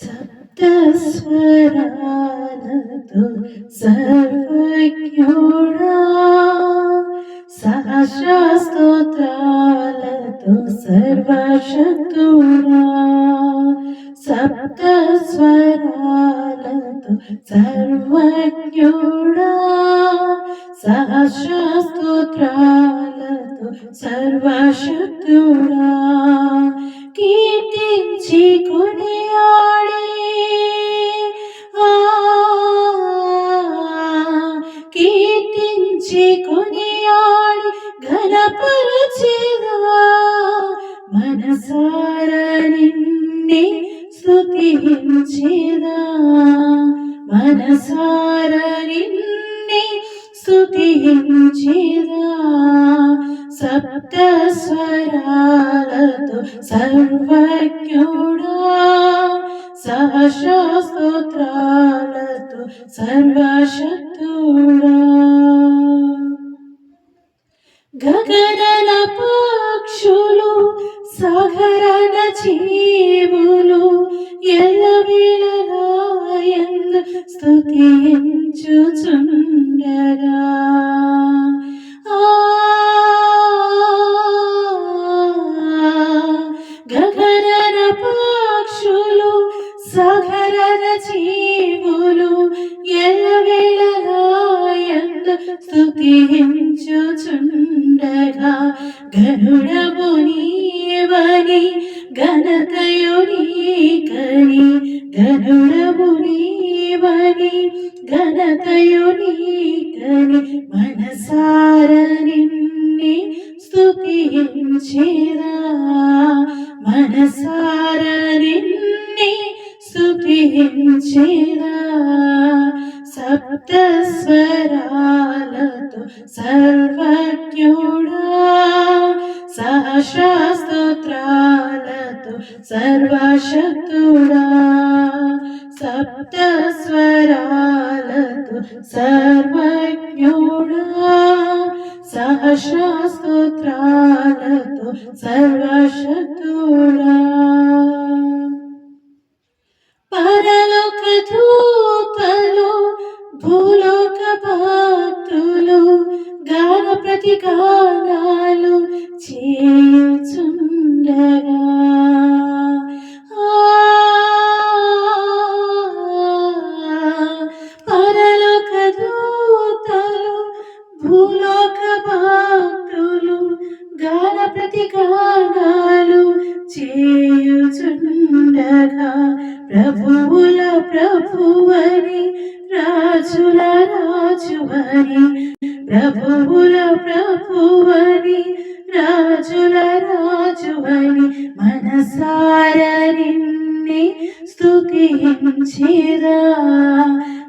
సప్తస్వరాలతో సర్వజ్ఞుడా సహస్రస్తోత్రాలతో సర్వశక్తుడా సప్తస్వరాలతో సర్వజ్ఞుడా సహస్రస్తోత్రాలతో సర్వశక్తుడా. కీర్తించి కొనియా కొనియాడి ఘనపరచేదువా? మనసార నిన్నే స్థుతించేదా మనసార నిన్నే స్థుతించేదా సప్త స్వరాలతో సర్వజ్ఞుడా సహస్రస్తోత్రాలతో సర్వశక్తుడా. గగనల పక్షులు సాగరణ జీవులు ఎల్లవేళలాయంద స్తుతించుచుండగా. ఆ గగనన పక్షులు సాగరణ జీవులు స్థుతించుచుండగా గరుడము నీవని ఘనతయు గరుడము నీవని ఘనతయు నీకని మనసార నిన్నే స్తుతించేదా మనసార నిన్నే స్తుతించేదా సప్త స్వరాలతో సర్వజ్ఞుడా సహస్రస్తోత్రాలతో సర్వశక్తుడా సప్త స్వరాలతో సర్వజ్ఞుడా సహస్రస్తోత్రాలతో సర్వశక్తుడా పరలోక దూతలు భూలోక భక్తులు గాన ప్రతిగానాలు చేయుచుండగా పరలోక దూతలు భూలోక భక్తులు గాన ప్రతిగానాలు చేయుచుండగా. ప్రభువుల ప్రభువని రాజుల రాజువని ప్రభువుల ప్రభువని రాజుల రాజువని మనసారని స్థుతించిరా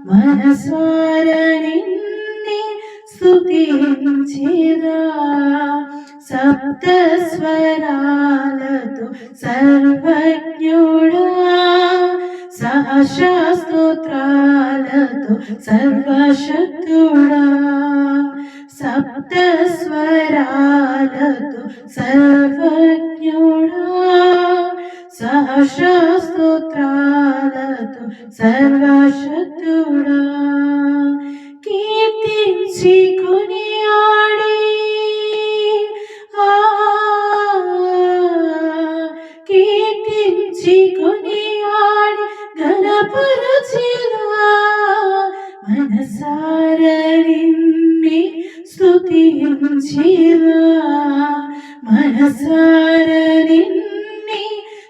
మనసారని స్థుతించిరా సప్త స్వరాలతో సర్వజ్ఞుడా సహస్రస్తోత్రాలతో సర్వశక్తుడా. సప్త స్వరాలతో సర్వజ్ఞుడా. సహస్రస్తోత్రాలతో సర్వశక్తుడా. కీర్తించి కొని స్తుతించేదా మనసార నిన్నే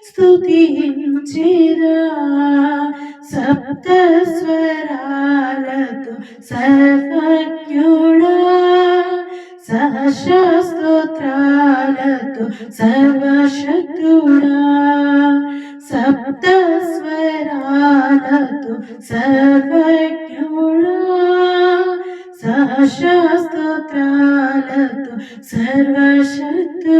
స్తుతించేదా సప్త స్వరాలతో సర్వజ్ఞుడా సహస్రస్తోత్రాలతో సర్వశత్రుడా సప్త స్వరాలతో సర్వజ్ఞుడా సహస్రస్తోత్రాలతో సర్వశక్తుడా